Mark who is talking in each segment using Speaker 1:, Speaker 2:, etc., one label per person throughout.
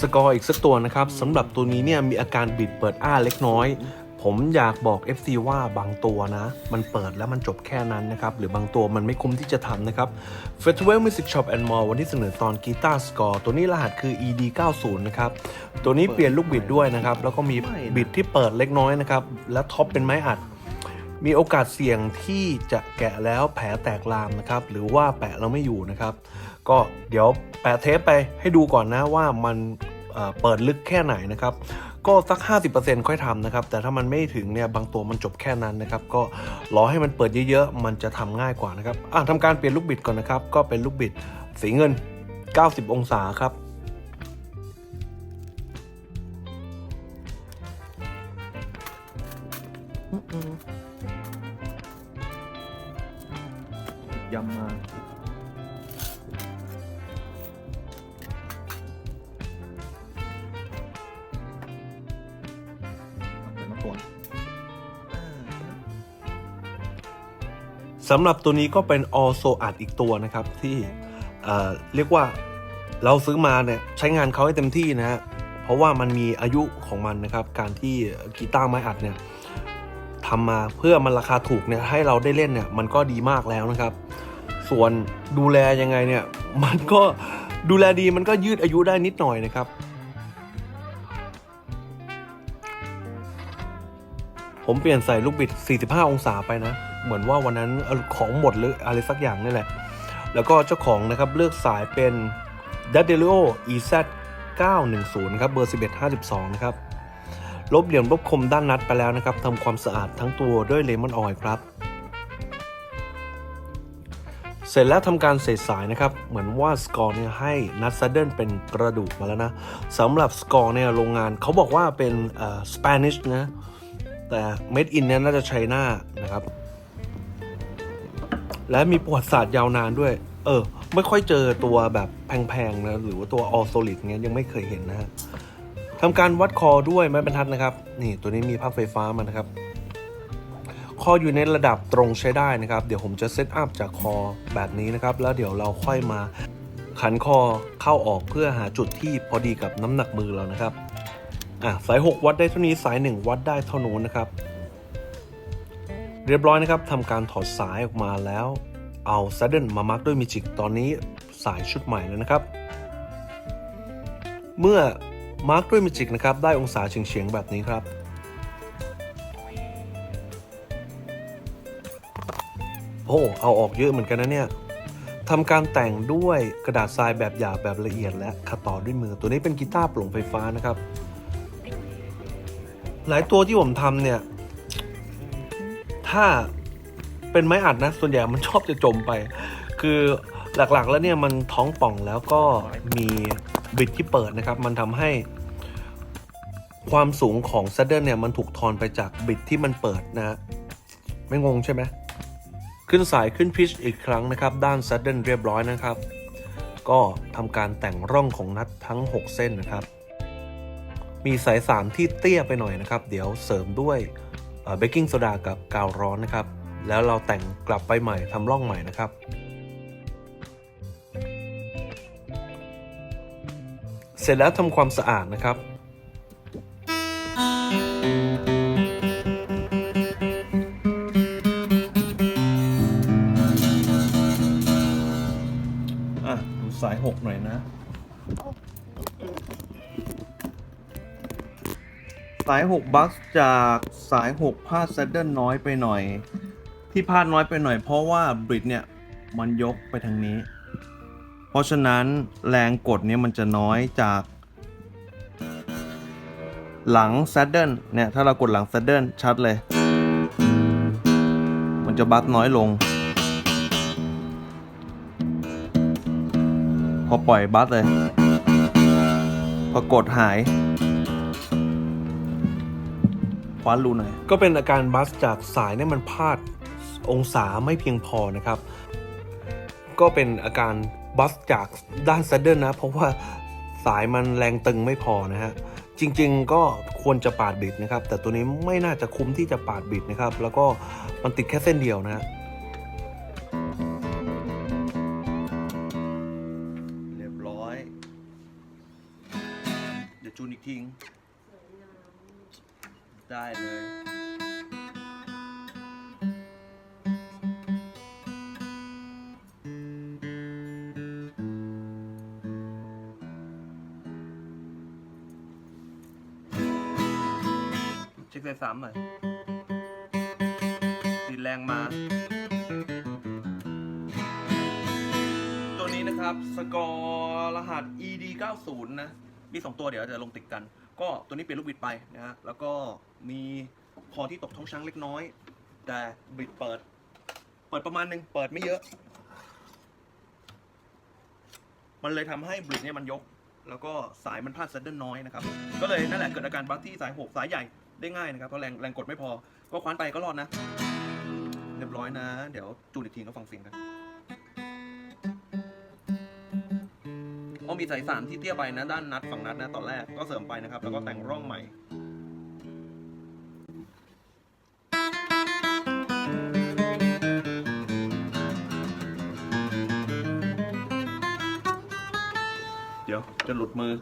Speaker 1: สกอร์อีกสักตัวนะครับสำหรับตัวนี้เนี่ยมีอาการบิดเปิดอ้าเล็กน้อย ผมอยากบอก FC ว่าบางตัวนะ มันเปิดแล้วมันจบแค่นั้นนะครับ หรือบางตัวมันไม่คุ้มที่จะทำนะครับ Festival Music Shop and More วันที่เสนอตอนกีตาร์สกอร์ตัวนี้รหัสคือ ED 90นะครับ ตัวนี้เปลี่ยนลูกบิดด้วยนะครับ แล้วก็มีบิดที่เปิดเล็กน้อยนะครับ และท็อปเป็นไม้อัดมีโอกาสเสี่ยงที่จะแกะแล้วแผลแตกลามนะครับ หรือว่าแปะแล้วไม่อยู่นะครับ ก็เดี๋ยวแปะเทปไปให้ดูก่อนนะว่ามันเอ่อเปิดลึกแค่ไหนนะครับ ก็สัก 50%ค่อยทำนะครับ แต่ถ้ามันไม่ถึงเนี่ยบางตัวมันจบแค่นั้นนะครับ ก็รอให้มันเปิดเยอะๆ มันจะทำง่ายกว่านะครับอะทำการเปลี่ยนลูกบิดก่อนนะครับ ก็เป็นลูกบิดสีเงิน 90 องศาครับ
Speaker 2: ยำมา
Speaker 1: สำหรับตัวนี้ก็เป็นออโซอัดอีกตัวนะครับที่เเรียกว่าเราซื้อมาเนี่ยใช้งานเขาให้เต็มที่นะฮะเพราะว่ามันมีอายุของมันนะครับการที่กีตาร์ไม้อัดเนี่ยทำมาเพื่อมันราคาถูกเนี่ยให้เราได้เล่นเนี่ยมันก็ดีมากแล้วนะครับ ส่วนดูแลยังไงเนี่ยมันก็ดูแลดีมันก็ยืดอายุได้นิดหน่อยนะครับ ผมเปลี่ยนใส่ลูกบิด 45 องศาไปนะ เหมือนว่าวันนั้นของหมดหรืออะไรสักอย่างนี่แหละ แล้วก็เจ้าของนะครับเลือกสายเป็น d a d e l i o EZ 910ครับเบอร์ 1152 นะครับ ลบเหลี่ยมลบคมด้านนัดไปแล้วนะครับทำความสะอาดทั้งตัวด้วยเลมอนออยล์ครับ เสร็จแล้วทำการเศษสายนะครับ เหมือนว่าสกอร์เนี่ยให้นัดซัดเดิลเป็นกระดูกมาแล้วนะสำหรับสกอร์เนี่ยโรงงานเขาบอกว่าเป็นสเปนิชนะแต่ Made in เนี่ยน่าจะใช้หน้านะครับ และมีประวัติศาสตร์ยาวนานด้วย เออ ไม่ค่อยเจอตัวแบบแพงๆนะหรือว่าตัว all solid เงี้ยยังไม่เคยเห็นนะฮะทำการวัดคอด้วยไม้บรรทัดนะครับ นี่ตัวนี้มีพักไฟฟ้ามานะครับ คออยู่ในระดับตรงใช้ได้นะครับ เดี๋ยวผมจะเซตอัพจากคอแบบนี้นะครับ แล้วเดี๋ยวเราค่อยมาขันคอเข้าออกเพื่อหาจุดที่พอดีกับน้ำหนักมือเรานะครับอะสาย 6 วัดได้เท่านี้สาย 1 วัดได้เท่านู้นนะครับ เรียบร้อยนะครับทำการถอดสายออกมาแล้ว เอาซัดเดิลมามาร์กด้วยมิจิกตอนนี้สายชุดใหม่แล้วนะครับ เมื่อมาร์กด้วยมิจิกนะครับ ได้องศาเฉียงๆแบบนี้ครับ โอ้เอาออกเยอะเหมือนกันนะเนี่ยทำการแต่งด้วยกระดาษทรายแบบหยาบแบบละเอียด และขัดต่อด้วยมือ ตัวนี้เป็นกีตาร์โปร่งไฟฟ้านะครับ หลายตัวที่ผมทำเนี่ย ถ้าเป็นไม้อัดนะ ส่วนใหญ่มันชอบจะจมไป คือหลักๆแล้วเนี่ยมันท้องป่องแล้วก็มีบิดที่เปิดนะครับ มันทำให้ความสูงของซัดเดิลเนี่ยมันถูกทอนไปจากบิดที่มันเปิดนะฮะไม่งงใช่ไหมขึ้นสายขึ้นพิชอีกครั้งนะครับ ด้านซัดเดิลเรียบร้อยนะครับ ก็ทำการแต่งร่องของนัดทั้ง 6 เส้นนะครับ มีสายสารที่เตี้ยไปหน่อยนะครับ เดี๋ยวเสริมด้วย เบกกิ้งโซดากับกาวร้อนนะครับ แล้วเราแต่งกลับไปใหม่ทำร่องใหม่นะครับ เสร็จแล้วทำความสะอาดนะครับอะดูสาย6หน่อยนะ สาย 6 บัคจากสาย 6พลาดแซดเดิลน้อยไปหน่อย ที่พลาดน้อยไปหน่อยเพราะว่าบริดเนี่ย มันยกไปทางนี้ เพราะฉะนั้นแรงกดเนี่ยมันจะน้อยจาก หลังแซดเดิลเนี่ย ถ้าเรากดหลังแซดเดิลชัดเลย มันจะบัคน้อยลง พอปล่อยบัสเลย พอกดหาย คว้านรูหน่อย ก็เป็นอาการบัสจากสายเนี่ยมันพลาดองศาไม่เพียงพอนะครับ ก็เป็นอาการบัสจากด้านซัดเดิลนะ เพราะว่าสายมันแรงตึงไม่พอนะฮะ จริงๆก็ควรจะปาดบิดนะครับ แต่ตัวนี้ไม่น่าจะคุ้มที่จะปาดบิดนะครับ แล้วก็มันติดแค่เส้นเดียวนะฮะเรียบร้อยยวจูนอีกทิ้ง
Speaker 3: สวยงาม
Speaker 1: ได้เลย เช็คไฟสามหน่อยดีดแรงมา ตัวนี้นะครับ สกอร์รหัส ED 90นะ มี2ตัวเดี๋ยวจะลงติดกัน ก็ตัวนี้เปลี่ยนลูกบิดไปนะฮะแล้วก็มีคอที่ตกท้องช้างเล็กน้อย แต่บิดเปิด เปิดประมาณหนึ่งเปิดไม่เยอะ มันเลยทำให้บิดเนี่ยมันยก แล้วก็สายมันพลาดเซดเดิลน้อยนะครับ ก็เลยนั่นแหละเกิดอาการบั๊กที่สายหกสายใหญ่ได้ง่ายนะครับเพราะแรงแรงกดไม่พอ ก็คว้านไปก็รอดนะ เรียบร้อยนะ เดี๋ยวจูนอีกทีก็ฟังเสียงกัน อมีสายสามที่เตี้ยไปนะด้านนัดฝั่งนัดนะตอนแรกก็เสริมไปนะครับ แล้วก็แต่งร่องใหม่เดี๋ยวจะหลุดมือ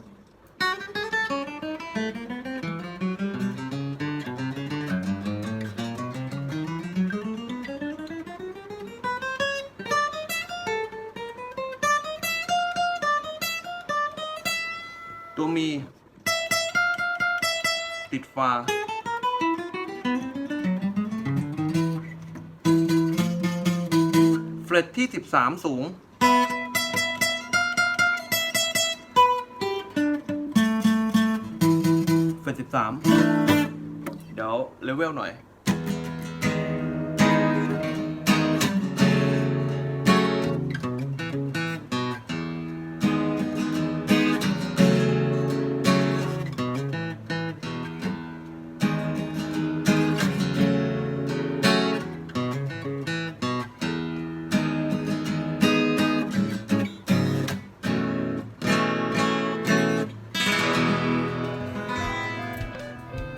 Speaker 1: ตัวมี ติดฟ้าเฟลตที่ 13 สูง เฟสสิบสามเดี๋ยวเลเวลหน่อย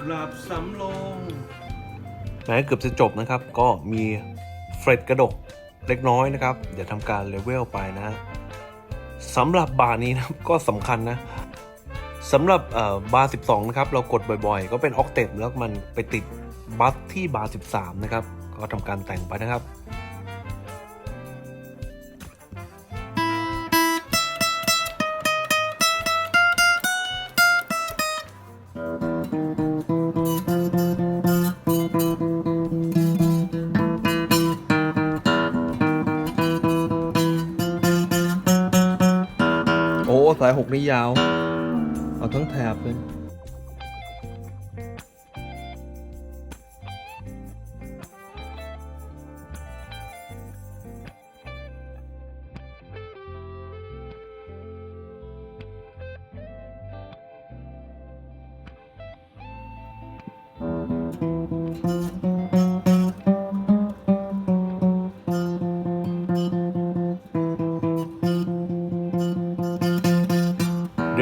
Speaker 1: กราบสำลงแม้เกือบจะจบนะครับ ก็มีเฟรดกระดกเล็กน้อยนะครับเดี๋ยวทำการเลเวลไปนะสำหรับบาร์นี้นะก็สำคัญนะสำหรับบาร์ 12 นะครับ เรากดบ่อยๆ ก็เป็นออกเทปแล้วมันไปติดบัสที่บาร์ 13 นะครับ ก็ทำการแต่งไปนะครับ สายหกนี่ยาว เอาทั้งแถบเลย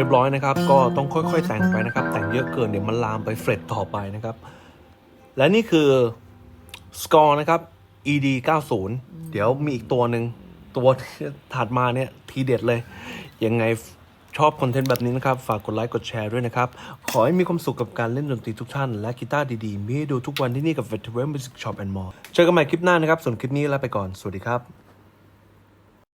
Speaker 1: รียบร้อยนะครับ ก็ต้องค่อยๆแต่งไปนะครับ แต่งเยอะเกินเดี๋ยวมันลามไปเฟรดต่อไปนะครับ และนี่คือสกอร์นะครับ ED 90 เดี๋ยวมีอีกตัวหนึ่งตัวที่ถัดมาเนี่ยทีเด็ดเลย ยังไงชอบคอนเทนต์แบบนี้นะครับ ฝากกดไลค์กดแชร์ด้วยนะครับ ขอให้มีความสุขกับการเล่นดนตรีทุกท่าน และกีตาร์ดีๆ มีให้ดูทุกวันที่นี่กับ v e t e r a n Music Shop and More เจอกันใหม่คลิปหน้านะครับ ส่วนคลิปนี้ลาไปก่อน สวัสดีครับ